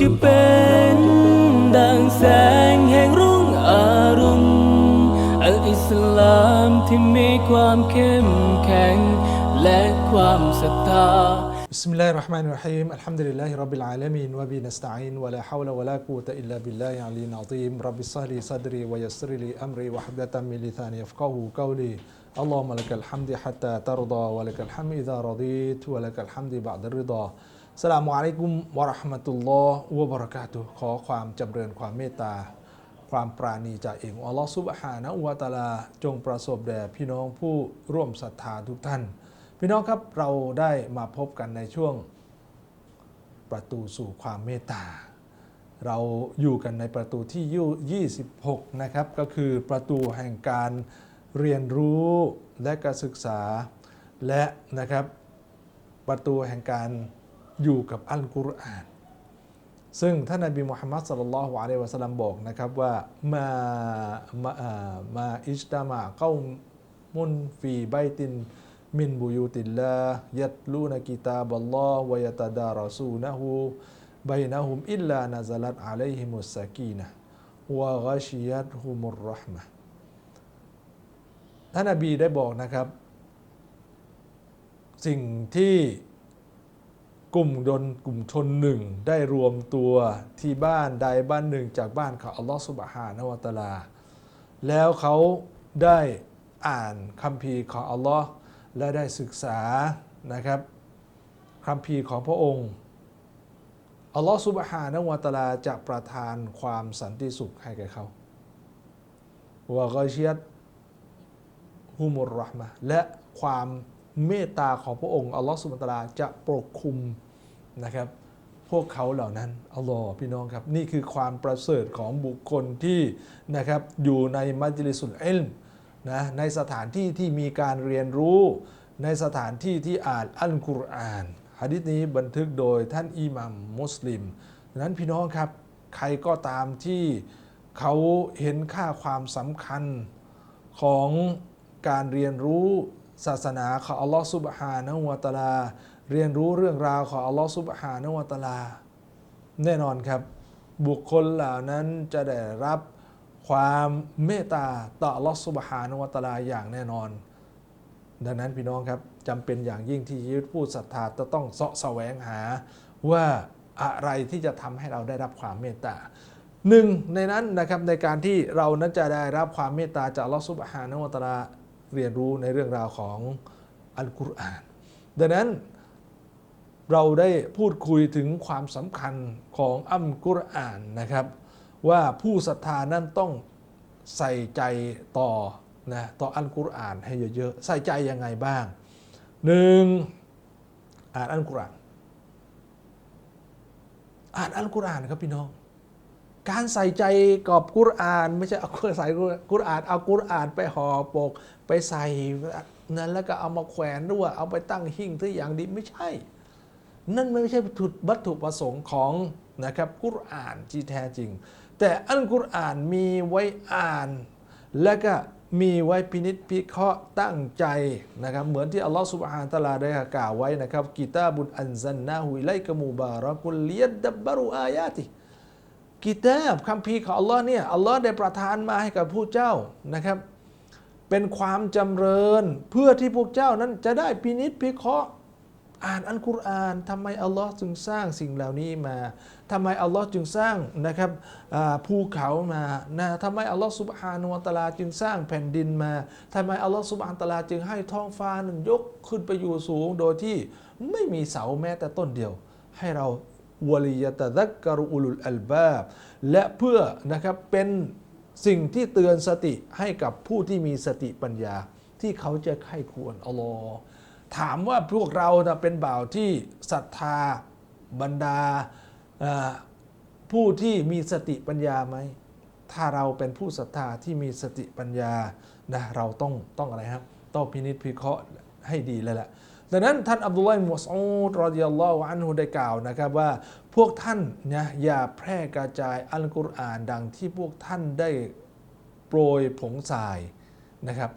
จะเป็นดังแสงแห่งรุ่งอรุณอัลอิสลามที่มีความเข้มแข็ง และความศรัทธา بسم الله الرحمن الرحيم الحمد لله رب العالمين وبه نستعين ولا حول ولا قوة إلا بالله العلي العظيم رب اشرح لي صدري ويسر لي أمري واحلل من لساني يفقهوا قولي اللهم لك الحمد حتى ترضى ولك الحمد إذا رضيت ولك الحمد بعد الرضا สลามุอะลัยกุมวะราะห์มะตุลลอฮ์วะบะเราะกาตุขอความจำเริญความเมตตา ความปราณีจากเองอัลลอฮ์ซุบฮานะฮูวะตะอาลา จงประสบแด่พี่น้องผู้ร่วมศรัทธาทุกท่าน พี่น้องครับเราได้มาพบกันในช่วงประตูสู่ความเมตตา เราอยู่กันในประตูที่ยี่26 นะครับ ก็คือประตูแห่งการเรียนรู้และการศึกษา และนะครับประตูแห่งการ อยู่กับอัลกุรอาน ซึ่งท่านนบีมุฮัมมัดสัลลัลลอฮุอะลัยฮิวะสัลลัมบอกนะครับว่ามามามาอิจตามะเก้ามุนฟีไบตินมินบุยูติลลายัตลูนกิตาบัลลอฮ์วยะตะดาราซูนะฮูบยนะฮุมอิลลานะซาลัตอะลัยฮิมุสสกีนะวะกชิยัตฮุมุรเราะห์มะท่านนบีได้บอกนะครับ สิ่งที่ กลุ่มดนกลุ่มชนหนึ่งได้รวมตัวที่บ้านใดบ้านหนึ่งจากบ้านของอัลลอฮฺสุบฮานะวะตาลา แล้วเขาได้อ่านคัมภีร์ของอัลลอฮ์และได้ศึกษานะครับคัมภีร์ของพระองค์อัลลอฮ์สุบฮานะวะตาลาจะประทานความสันติสุขให้แก่เขาวะกอชิยัตฮุมุรราะห์มะและความเมตตาของพระองค์อัลลอฮ์สุบฮานะวะตาลาจะปกคลุม นะครับพวกเขาเหล่านั้นอัลลอฮ์พี่น้องครับ นี่คือความประเสริฐของบุคคลที่นะครับอยู่ในมัจลิสุลเอลนะในสถานที่ที่มีการเรียนรู้ ในสถานที่ที่อ่านอัลกุรอานฮะดิษนี้บันทึกโดยท่านอิหมัมมุสลิมดังนั้นพี่น้องครับใครก็ตามที่เขาเห็นค่าความสำคัญของการเรียนรู้ศาสนาของอัลลอฮ์ซุบฮานะฮูวะตาลา เรียนรู้เรื่องราวของอัลลอฮ์ซุบฮานวะตาลา แน่นอนครับ บุคคลเหล่านั้นจะได้รับความเมตตาต่ออัลลอฮ์ซุบฮานวะตาลาอย่างแน่นอน ดังนั้นพี่น้องครับจำเป็นอย่างยิ่งที่ชีวิตผู้ศรัทธาจะต้องเสาะแสวงหาว่าอะไรที่จะทำให้เราได้รับความเมตตาหนึ่งในนั้นนะครับในการที่เรานั้นจะได้รับความเมตตาจากอัลลอสุบฮานวะตาลาเรียนรู้ในเรื่องราวของอัลกุรอาน ดังนั้น เราได้พูดคุยถึงความสำคัญของอัมกุรอานนะครับ ว่าผู้ศรัทธานั้นต้องใส่ใจต่อนะต่ออัลกุรอานให้เยอะๆใส่ใจยังไงบ้างหนึ่งอ่านอัลกุรอานอ่านอัลกุรอานครับพี่น้องการใส่ใจกับกุรอาน ไม่ใช่เอาใส่กุรอานเอากุรอานไปห่อปก ไปใส่นั้นแล้วก็เอามาแขวนด้วยเอาไปตั้งหิ้งที่อย่างดีไม่ใช่ นั่นไม่ใช่ถุดวัตถุประสงค์ของนะครับกุรอานที่แท้จริง แต่อัลกุรอานมีไว้อ่าน และก็มีไว้พินิจพิเคราะห์ตั้งใจนะครับเหมือนที่อัลลอฮฺสุบฮานตะลาได้กล่าวไว้นะครับกิตาบุนอันซันนาฮุอิไลกมูบารักุลเลียดดับบารุอายาติกิตาบคำพีของอัลลอฮ์เนี่ยอัลลอฮ์ได้ประทานมาให้กับผู้เจ้านะครับ เป็นความจำเริญเพื่อที่พวกเจ้านั้นจะได้พินิจพิเคราะห์ อ่านอัลกุรอานทำไมอัลลอฮ์จึงสร้างสิ่งเหล่านี้มาทำไมอัลลอฮ์จึงสร้างนะครับภูเขามานะทำไมอัลลอฮ์สุบฮานุวะตาลาจึงสร้างแผ่นดินมาทำไมอัลลอฮ์สุบฮานุวะตาลาจึงให้ท้องฟ้านั้นยกขึ้นไปอยู่สูง โดยที่ไม่มีเสาแม้แต่ต้นเดียว ให้เราวลียะตะซักกรุอุลุลอัลบาบและเพื่อนะครับเป็นสิ่งที่เตือนสติให้กับผู้ที่มีสติปัญญาที่เขาจะไข้ควรอัลลอฮ์ ถามว่าพวกเราเป็นบ่าวที่ศรัทธาบรรดาผู้ที่มีสติปัญญาไหม ถ้าเราเป็นผู้ศรัทธาที่มีสติปัญญานะเราต้องต้องอะไรครับ ต้องพินิจพิเคราะห์ให้ดีเลยแหละดังนั้นท่านอับดุลลาห์อิบนุมัสอูดรอดิยัลลอฮุอันฮุได้กล่าวนะครับว่าพวกท่านนะอย่าแพร่กระจายอัลกุรอานดังที่พวกท่านได้โปรยผงทรายนะครับ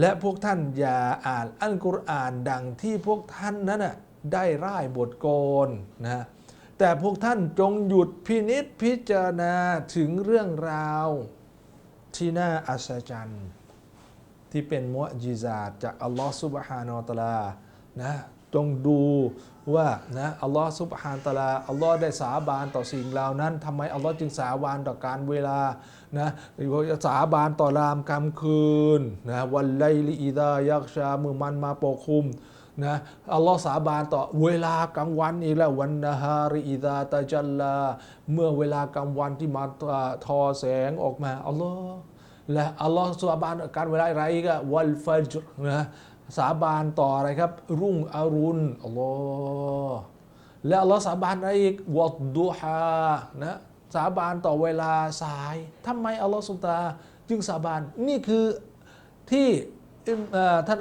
และพวกท่านอย่าอ่านอัลกุรอานดังที่พวกท่านนั้นน่ะได้ร่ายบทกลนะแต่พวกท่านจงหยุดพินิษพิจารณาถึงเรื่องราวที่น่าอัศจรรย์ที่เป็นมุอจิซาจากอัลลอฮ์ซุบฮานาอัลตลานะจงดู ว่านะอัลลอฮ์ซุบฮานตะลาอัลลอฮ์ได้สาบานต่อสิ่งเหล่านั้นทำไมอัลลอฮ์จึงสาบานต่อการเวลานะสาบานต่อรามกำคืนนะวันไลลิอิดายักชามือมันมาปกคลุมนะอัลลอฮ์สาบานต่อเวลากลางวันอีกแล้ววันนะฮาริอิดาตะจัลลา เมื่อเวลากลางวันที่มาทอแสงออกมาอัลลอฮ์และอัลลอฮ์สาบานต่อการเวลาอะไรก็วัลฟัจรนะ สาบานต่ออะไรครับ รุ่งอรุณอัลลอฮ์และอัลลอฮ์สาบานอะไรอีกวัดดุฮานะสาบานต่อเวลาสายทำไมอัลลอฮ์สุบตาจึงสาบานนี่คือที่ท่าน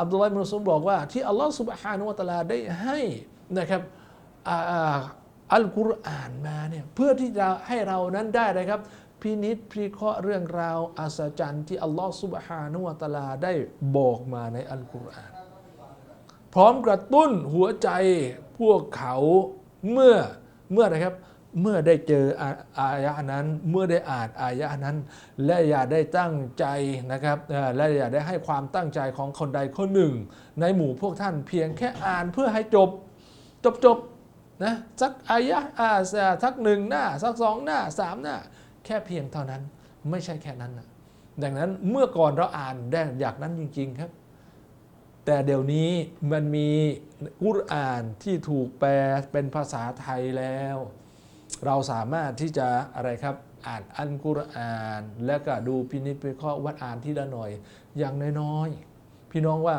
อับดุลลาห์อิบนุซุมบอกว่า ที่อัลลอฮ์สุบฮานุวะตะอาลาได้ให้นะครับอัลกุรอานมาเนี่ยเพื่อที่จะให้เรานั้นได้นะครับ พินิษพิเคราะห์เรื่องราวอัศจรรย์ที่อัลลอฮ์สุบฮานุวะตาลาได้บอกมาในอัลกุรอานพร้อมกระตุ้นหัวใจพวกเขาเมื่อเมื่ออะไรครับเมื่อได้เจออายะนั้น เมื่อได้อ่านอายะนั้น และอย่าได้ตั้งใจนะครับและอย่าได้ให้ความตั้งใจของคนใดคนหนึ่ง ในหมู่พวกท่านเพียงแค่อ่านเพื่อให้จบจบจบนะสักอายะอ่าสักหนึ่งหน้า สักสองหน้าสามหน้า แค่เพียงเท่านั้นไม่ใช่แค่นั้นนะดังนั้นเมื่อก่อนเราอ่านได้อยากนั้นจริง ๆครับ แต่เดี๋ยวนี้มันมีกุรอานที่ถูกแปลเป็นภาษาไทยแล้ว เราสามารถที่จะอะไรครับอ่านอันกุรอาน แล้วก็ดูพินิจพิเคราะห์วัดอ่านที่ละหน่อย อย่างน้อยๆพี่น้องว่า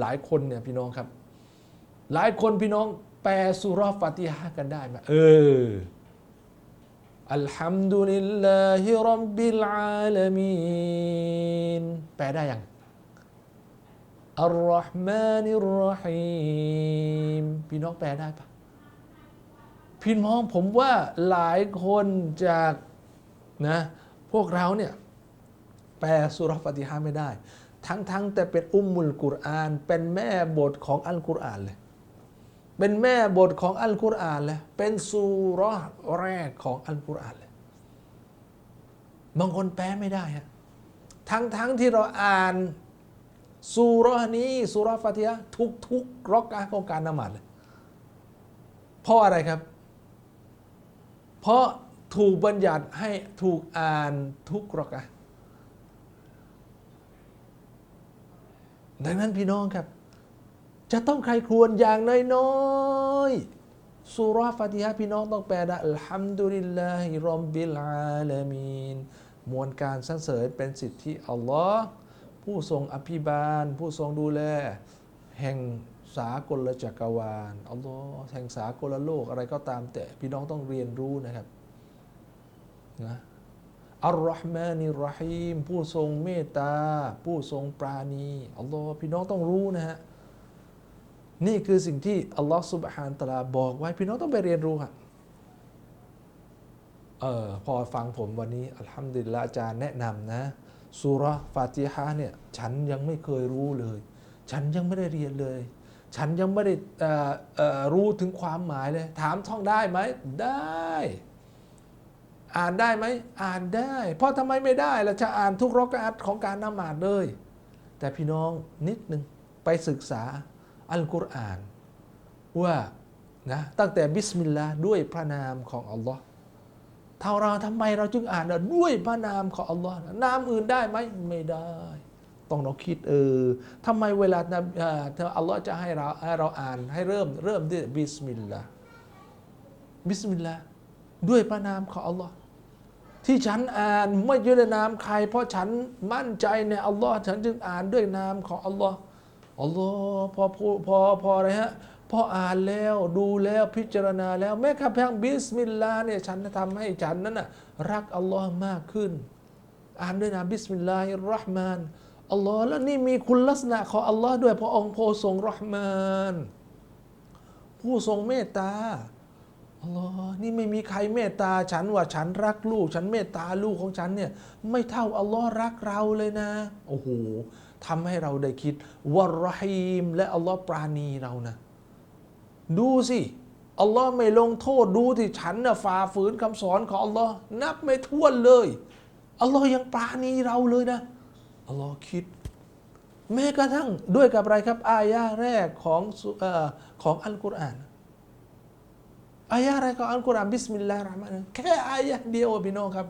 หลายคนเนี่ยพี่น้องครับ หลายคนพี่น้องแปลสุรฟาติฮะกันได้ไหมเออ อัลฮัมดุลิลลาฮิรับบิลอาลามีนแปลได้ยังอัลลอฮ์มานิรรหีมพี่น้องแปลได้ปะพี่น้องผมว่าหลายคนจากนะพวกเราเนี่ยแปลสุรฟติฮะไม่ได้ ทั้งๆ แต่เป็นอุมมุลกุรอาน เป็นแม่บทของอัลกุรอานเลย เป็นแม่บทของอัลกุรอานเลยเป็นสุรห์แรกของอัลกุรอานเลยบางคนแปลไม่ได้ฮะทั้งๆที่เราอ่านสุรห์นี้สุรห์ฟาติฮะห์ทุกทุกรอกอะของการนมาดเลยเพราะอะไรครับ เพราะถูกบัญญัติให้ถูกอ่านทุกรอกอะดังนั้นพี่น้องครับ จะต้องใครควรอย่างน้อยๆสุราฟาติฮะพี่น้องต้องแปลได้อัลฮัมดุลิลลาฮิรับบิลอาลามีนมวลการสรรเสริญเป็นสิทธิอัลลอฮ์ผู้ทรงอภิบาล ผู้ทรงดูแล แห่งสากลจักรวาลอัลลอฮ์แห่งสากลโลกอะไรก็ตามแต่พี่น้องต้องเรียนรู้นะครับนะอัลลอฮ์มานิรรหีมผู้ทรงเมตตา ผู้ทรงปราณีอัลลอฮ์พี่น้องต้องรู้นะฮะ นี่คือสิ่งที่อัลลอฮ์สุบฮานตะลาบอกไว้พี่น้องต้องไปเรียนรู้ครับเออพอฟังผมวันนี้อัลฮัมดุลิลละอาจารย์แนะนำนะสุราฟาติฮะเนี่ยฉันยังไม่เคยรู้เลย ฉันยังไม่ได้เรียนเลย ฉันยังไม่ได้รู้ถึงความหมายเลย ถามท่องได้ไหมได้ อ่านได้ไหมอ่านได้ เพราะทำไมไม่ได้เราจะอ่านทุกรอกอัตของการนมาดเลย แต่พี่น้องนิดหนึ่งไปศึกษา อัลกุรอาน ว่านะตั้งแต่บิสมิลลาห์ด้วยพระนามของอัลลอฮ์ท่าเราทำไมเราจึงอ่านด้วยพระนามของอัลลอฮ์นามอื่นได้ไหมไม่ได้ ต้องเราคิดเออทำไมเวลาอัลลอฮ์จะให้เราให้เราอ่านให้เริ่มเริ่มด้วยบิสมิลลาห์บิสมิลลาห์ด้วยพระนามของอัลลอฮ์ที่ฉันอ่านไม่ใช่ในนามใคร เพราะฉันมั่นใจในอัลลอฮ์ฉันจึงอ่านด้วยนามของอัลลอฮ์ อัลลอฮ์พอพูพอพออะไรฮะพออ่านแล้วดูแล้วพิจารณาแล้วแม้กระทั่งบิสมิลลาห์เนี่ยฉันทำให้ฉันนั้นน่ะรักอัลลอฮ์มากขึ้น อ่านด้วยนะบิสมิลลาฮิรราะห์มานอัลลอฮ์แล้วนี่มีคุณลักษณะของอัลลอฮ์ด้วยพระองค์ผู้ทรงราะห์มาน ผู้ทรงเมตตา อัลลอนี่ไม่มีใครเมตตาฉันว่าฉันรักลูก ฉันเมตตาลูกของฉันเนี่ยไม่เท่าอัลลอฮ์รักเราเลยนะ โอ้โหทำให้เราได้คิดวะรอฮีม และอัลลอฮ์ปราณีเรานะ ดูสิอัลลอฮ์ไม่ลงโทษดูที่ฉันน่ะฝ่าฝืนคำสอนของอัลลอฮ์นับไม่ถ้วนเลยอัลลอฮ์ยังปราณีเราเลยนะอัลลอฮ์คิด แม้กระทั่งด้วยกับอะไรครับ อายะแรกของอของอัลกุรอาน อายะห์แรกของอัลกุรอานบิสมิลลาห์เราะห์มานิรเราะแค่อายะเดียวพี่น้องครับ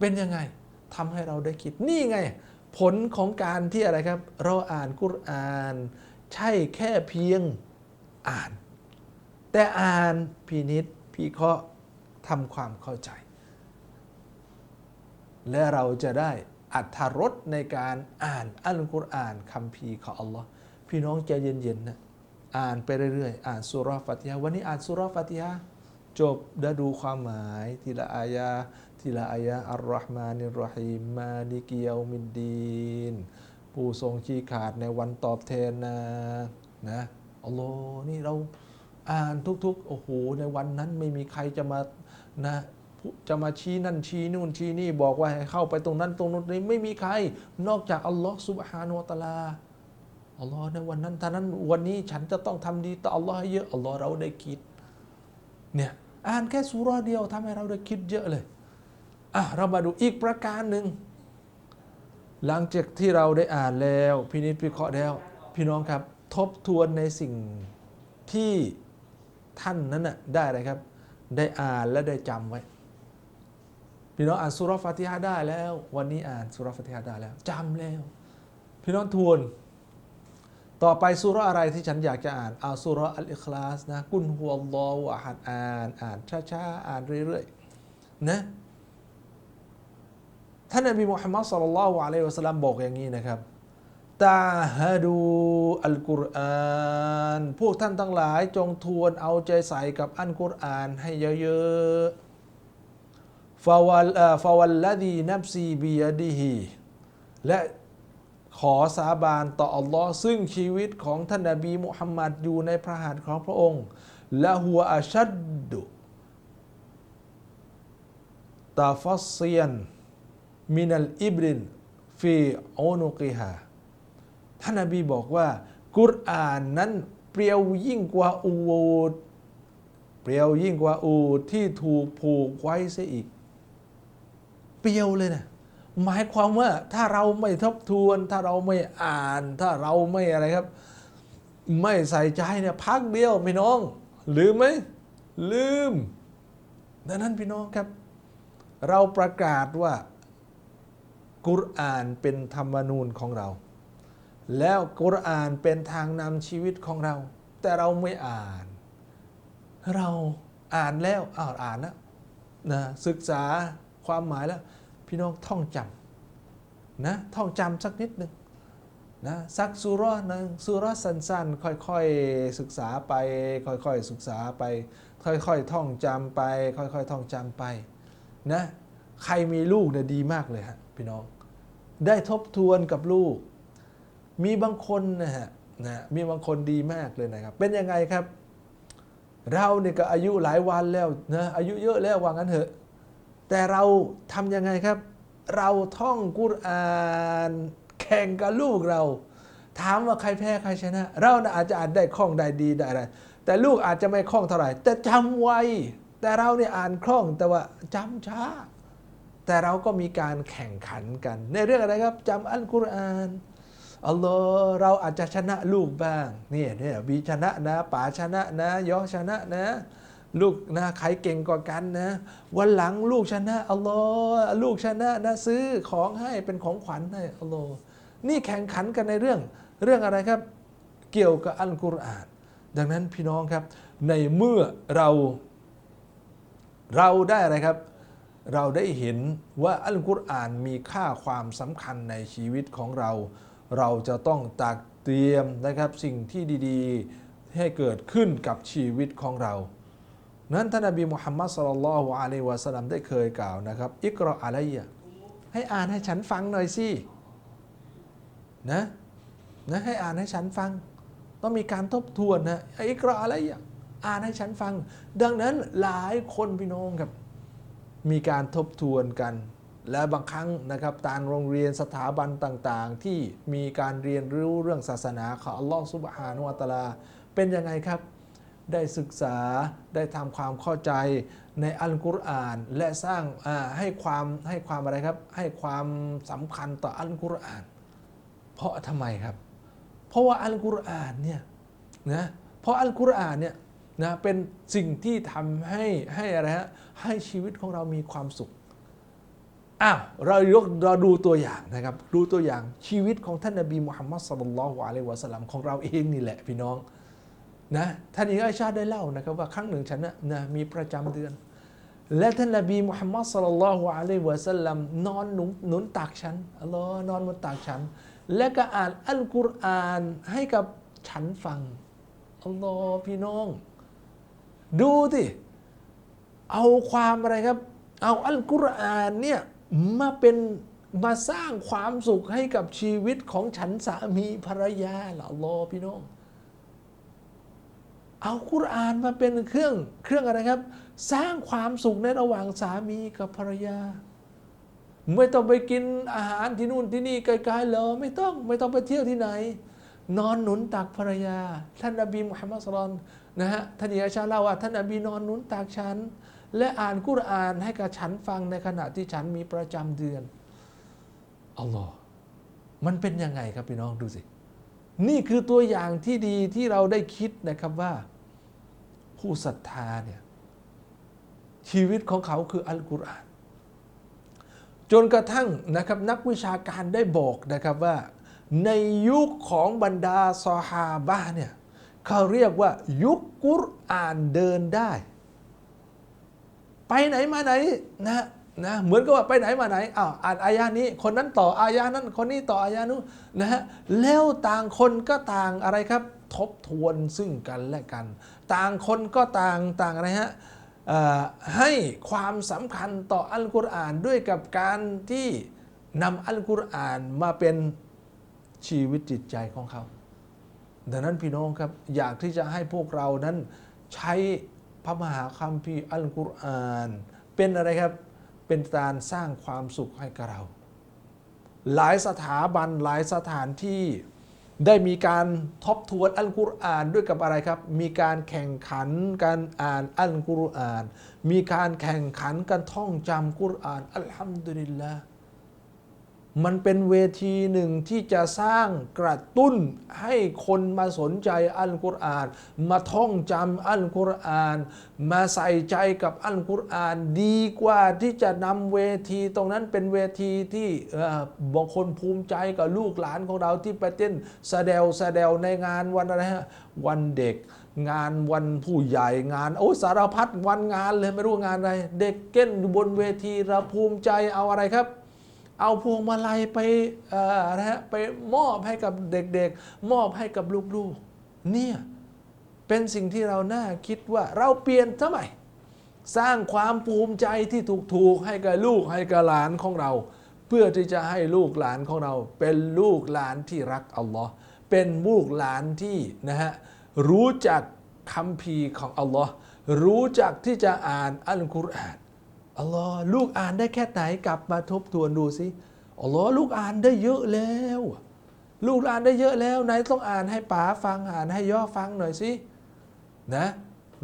เป็นยังไงทำให้เราได้คิดนี่ไง ผลของการที่อะไรครับ เราอ่านกุรอาน ใช่แค่เพียงอ่าน แต่อ่านพินิษพิเคาะทำความเข้าใจ และเราจะได้อัธรสในการอ่านอัลกุรอานคำพีของอัลลอฮ์พี่น้องใจเย็นๆนะ อ่านไปเรื่อยๆ อ่านสุราฟาติฮะวันนี้อ่านสุราฟาติฮะจบได้ดูความหมายทีละอายะทีละอายะอัลลอฮ์มานิรเราะฮีมมาลิกิยามิดดีนผู้ทรงชี้ขาดในวันตอบแทนนะนะอัลลอฮ์นี่เราอ่านทุกๆ โอ้โห ในวันนั้นไม่มีใครจะมานะจะมาชี้นั่นชี้นู่นชี้นี่บอกว่าให้เข้าไปตรงนั้นตรงนู้นนี่ไม่มีใคร นอกจากอัลลอฮ์สุบฮานุวะตะลา อัลลอฮ์ในวันนั้นท่านั้นวันนี้ฉันจะต้องทำดีต่ออัลลอฮ์ให้เยอะอัลลอฮ์เราได้คิดเนี่ยอ่านแค่สุราเดียวทำให้เราได้คิดเยอะเลยอะเรามาดูอีกประการหนึ่งหลังจากที่เราได้อ่านแล้วพินิจพิเคราะห์แล้ว พี่น้องครับ ทบทวนในสิ่งที่ท่านนั้นน่ะได้อะไรครับ ได้อ่านและได้จำไว้ พี่น้องอ่านสุราฟาติฮะได้แล้ว วันนี้อ่านสุราฟาติฮะได้แล้วจำแล้ว พี่น้องทวน ต่อไปสุราอะไรที่ฉันอยากจะอ่านเอาสุราอัลอิคลาสนะกุนฮุวัลอฮุอะฮัดอ่านอ่านช้าๆอ่านเรื่อยๆนะท่านนบีมุฮัมมัดสุลลัลลอฮุอะลัยฮิวะสัลลัมบอกอย่างนี้นะครับตาฮะดูอัลกุรอานพวกท่านทั้งหลายจงทวนเอาใจใส่กับอัลกุรอานให้เยอะๆฟาวัลฟาวัลละดีนับซีบียดิฮีและ ขอสาบานต่ออัลลอฮ์ซึ่งชีวิตของท่านนบีมุฮัมมัดอยู่ในพระหัตถ์ของพระองค์และหัวอาชัดดุตาฟัสเซียนมินัลอิบรินฟีโอนุกิฮาท่านนบีบอกว่า กุรอานนั้นเปรียวยิ่งกว่าอูดเปรียวยิ่งกว่าอูดที่ถูกผูกไว้เสียอีก เปรียวเลยนะ หมายความว่าถ้าเราไม่ทบทวน ถ้าเราไม่อ่าน ถ้าเราไม่อะไรครับ ไม่ใส่ใจเนี่ยพักเดียวพี่น้อง ลืมไหมลืมดังนั้นพี่น้องครับ เราประกาศว่ากุรอานเป็นธรรมนูญของเรา แล้วกุรอานเป็นทางนำชีวิตของเรา แต่เราไม่อ่าน เราอ่านแล้วอ้าวอ่านแล้วนะศึกษาความหมายแล้ว พี่น้องท่องจำนะท่องจำสักนิดหนึ่งนะสักสุรหนึ่งสุราะห์สั้นๆ ค่อยๆ ศึกษาไป ค่อยๆ ศึกษาไป ค่อยๆ ท่องจำไป ค่อยๆ ท่องจำไปนะใครมีลูกเนี่ยดีมากเลยฮะพี่น้อง ได้ทบทวนกับลูก มีบางคนนะฮะนะมีบางคนดีมากเลยนะครับ เป็นยังไงครับ เราเนี่ยก็อายุหลายวันแล้วนะอายุเยอะแล้วว่างั้นเถอะ แต่เราทำยังไงครับ เราท่องกุรอานแข่งกับลูกเรา ถามว่าใครแพ้ใครชนะ เราอาจจะอ่านได้คล่องได้ดีได้อะไรแต่ลูกอาจจะไม่คล่องเท่าไหร่ แต่จำไวแต่เราเนี่ยอ่านคล่องแต่ว่าจำช้า แต่เราก็มีการแข่งขันกัน ในเรื่องอะไรครับจำอัลกุรอานอัลลอฮ์เราอาจจะชนะลูกบ้างนี่เนี่ยบีชนะนะป๋าชนะนะยอชนะนะ ลูกนะใครเก่งกว่ากันนะ วันหลังลูกชนะอัลลอฮ์ลูกชนะนะซื้อของให้เป็นของขวัญให้อัลลอฮ์นี่แข่งขันกันในเรื่องเรื่องอะไรครับ เกี่ยวกับอัลกุรอาน ดังนั้นพี่น้องครับ ในเมื่อเราเราได้อะไรครับ เราได้เห็นว่าอัลกุรอานมีค่าความสำคัญในชีวิตของเรา เราจะต้องตักเตรียมนะครับสิ่งที่ดี ๆ ให้เกิดขึ้นกับชีวิตของเรา นั้นท่านนบีมุฮัมมัดสุลลัลลอฮุอะลัยวะสัลลัมได้เคยกล่าวนะครับ อิกรออะไรยะให้อ่านให้ฉันฟังหน่อยสินะนะให้อ่านให้ฉันฟัง ต้องมีการทบทวนนะอิกรออะไรยะอ่านให้ฉันฟัง ดังนั้นหลายคนพี่น้องครับ มีการทบทวนกัน และบางครั้งนะครับตามโรงเรียนสถาบันต่างๆ ที่มีการเรียนรู้เรื่องศาสนาของอัลลอฮฺสุบฮานุวะตะอาลา เป็นยังไงครับ ได้ศึกษาได้ทำความเข้าใจในอัลกุรอานและสร้างให้ความให้ความอะไรครับ ให้ความสำคัญต่ออัลกุรอาน เพราะทำไมครับ เพราะว่าอัลกุรอานเนี่ยนะเพราะอัลกุรอานเนี่ยนะเป็นสิ่งที่ทำให้ให้อะไรฮะให้ชีวิตของเรามีความสุขอ้าวเรายกเราดูตัวอย่างนะครับ ดูตัวอย่างชีวิตของท่านนบีมุฮัมมัดสุลลัลลอฮุอะลัยวะสัลลัมของเราเองนี่แหละพี่น้อง นะท่านอิงไอชาได้เล่านะครับว่าครั้งหนึ่งฉันนะนะมีประจำเดือน และท่านนบีมุฮัมมัดสุลลัลลอฮุอะลัยฮิวะสัลลัมนอนหนุนหนุนตักฉันอัลลอฮ์นอนบนตักฉัน และก็อ่านอัลกุรอานให้กับฉันฟังอัลลอฮ์พี่น้อง ดูสิเอาความอะไรครับ เอาอัลกุรอานเนี่ยมาเป็นมาสร้างความสุขให้กับชีวิตของฉันสามีภรรยาละอัลลอฮ์พี่น้อง เอากุรอานมาเป็นเครื่องเครื่องอะไรครับ สร้างความสุขในระหว่างสามีกับภรรยา ไม่ต้องไปกินอาหารที่นู่นที่นี่ไกลๆเลยไม่ต้องไม่ต้องไปเที่ยวที่ไหน นอนหนุนตักภรรยา ท่านนบีมุฮัมมัดสุลลัลนะฮะท่านอิยาชาเล่าว่าท่านนบีนอนหนุนตักฉัน และอ่านกุรอานให้กับฉันฟังในขณะที่ฉันมีประจำเดือนอัลลอฮ์มันเป็นยังไงครับพี่น้องดูสินี่คือตัวอย่างที่ดีที่เราได้คิดนะครับว่า ผู้ศรัทธาเนี่ยชีวิตของเขาคืออัลกุรอาน จนกระทั่งนะครับนักวิชาการได้บอกนะครับว่า ในยุคของบรรดาซอฮาบะเนี่ยเขาเรียกว่ายุคกุรอานเดินได้ ไปไหนมาไหนนะนะเหมือนกับว่าไปไหนมาไหนอ้าวอ่านอายานี้ คนนั้นต่ออายานั้นคนนี้ต่ออายานู้นนะฮะแล้วต่างคนก็ต่างอะไรครับ ทบทวนซึ่งกันและกัน ต่างคนก็ต่างต่างอะไรฮะให้ความสำคัญต่ออัลกุรอานด้วยกับการที่นำอัลกุรอานมาเป็นชีวิตจิตใจของเขา ดังนั้นพี่น้องครับอยากที่จะให้พวกเรานั้นใช้พระมหาคัมภีร์อัลกุรอาน เป็นอะไรครับ เป็นการสร้างความสุขให้กับเรา หลายสถาบันหลายสถานที่ ได้มีการทบทวนอัลกุรอานด้วยกับอะไรครับ มีการแข่งขันการอ่านอัลกุรอาน มีการแข่งขันการท่องจำกุรอานอัลฮัมดุลิลลาห์ มันเป็นเวทีหนึ่งที่จะสร้างกระตุ้นให้คนมาสนใจอัลกุรอาน มาท่องจำอัลกุรอาน มาใส่ใจกับอัลกุรอาน ดีกว่าที่จะนำเวทีตรงนั้นเป็นเวทีที่เอ่อบางคนภูมิใจกับลูกหลานของเราที่ไปเต้นแสดวแสดวในงานวันอะไรฮะวันเด็กงานวันผู้ใหญ่งาน โอ้สารพัดวันงานเลยไม่รู้งานอะไร เด็กเก้นอยู่บนเวทีเราภูมิใจเอาอะไรครับ เอาพวงมาลัยไปเอ่อนะฮะไปมอบให้กับเด็กๆ มอบให้กับลูกๆ เนี่ย เป็นสิ่งที่เราน่าคิดว่าเราเปลี่ยนทำไม สร้างความภูมิใจที่ถูกๆ ให้กับลูกให้กับหลานของเรา เพื่อที่จะให้ลูกหลานของเรา เป็นลูกหลานที่รักอัลลอฮ์เป็นลูกหลานที่นะฮะรู้จักคำพีของอัลลอฮ์รู้จักที่จะอ่านอัลกุรอาน อัลลอฮ์ลูกอ่านได้แค่ไหนกลับมาทบทวนดูสิอัลลอฮ์ลูกอ่านได้เยอะแล้ว ลูกอ่านได้เยอะแล้วไหนต้องอ่านให้ป๋าฟังอ่านให้ย่อฟังหน่อยสินะ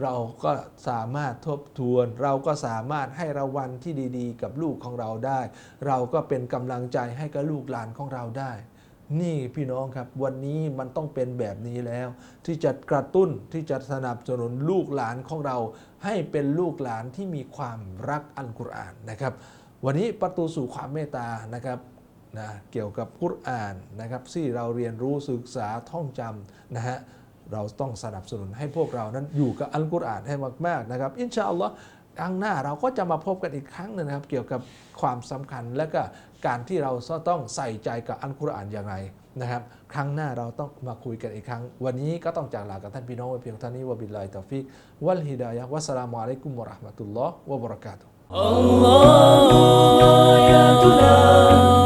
เราก็สามารถทบทวน เราก็สามารถให้รางวัลที่ดี ๆ กับลูกของเราได้ เราก็เป็นกำลังใจให้กับลูกหลานของเราได้ นี่พี่น้องครับ วันนี้มันต้องเป็นแบบนี้แล้ว ที่จะกระตุ้นที่จะสนับสนุนลูกหลานของเรา ให้เป็นลูกหลานที่มีความรักอัลกุรอานนะครับ วันนี้ประตูสู่ความเมตตานะครับนะเกี่ยวกับกุรอานนะครับที่เราเรียนรู้ศึกษาท่องจำนะฮะเราต้องสนับสนุนให้พวกเรานั้นอยู่กับอัลกุรอานให้มากๆนะครับ อินชาอัลลอฮ์ ครั้งหน้าเราก็จะมาพบกันอีกครั้งหนึงนะครับ เกี่ยวกับความสำคัญและก็การที่เราต้องใส่ใจกับอัลกุรอานอย่างไรนะครับ ครั้งหน้าเราต้องมาคุยกันอีกครั้ง วันนี้ก็ต้องจากลากับท่านพี่น้องไว้เพียงเท่านี้วะบิลลาฮิตอฟิกวัลฮิดายะวัสสลามุอะลัยกุมวะราะห์มะตุลลอฮ์วะบะเราะกาตุฮ์ Allah ya Tuhan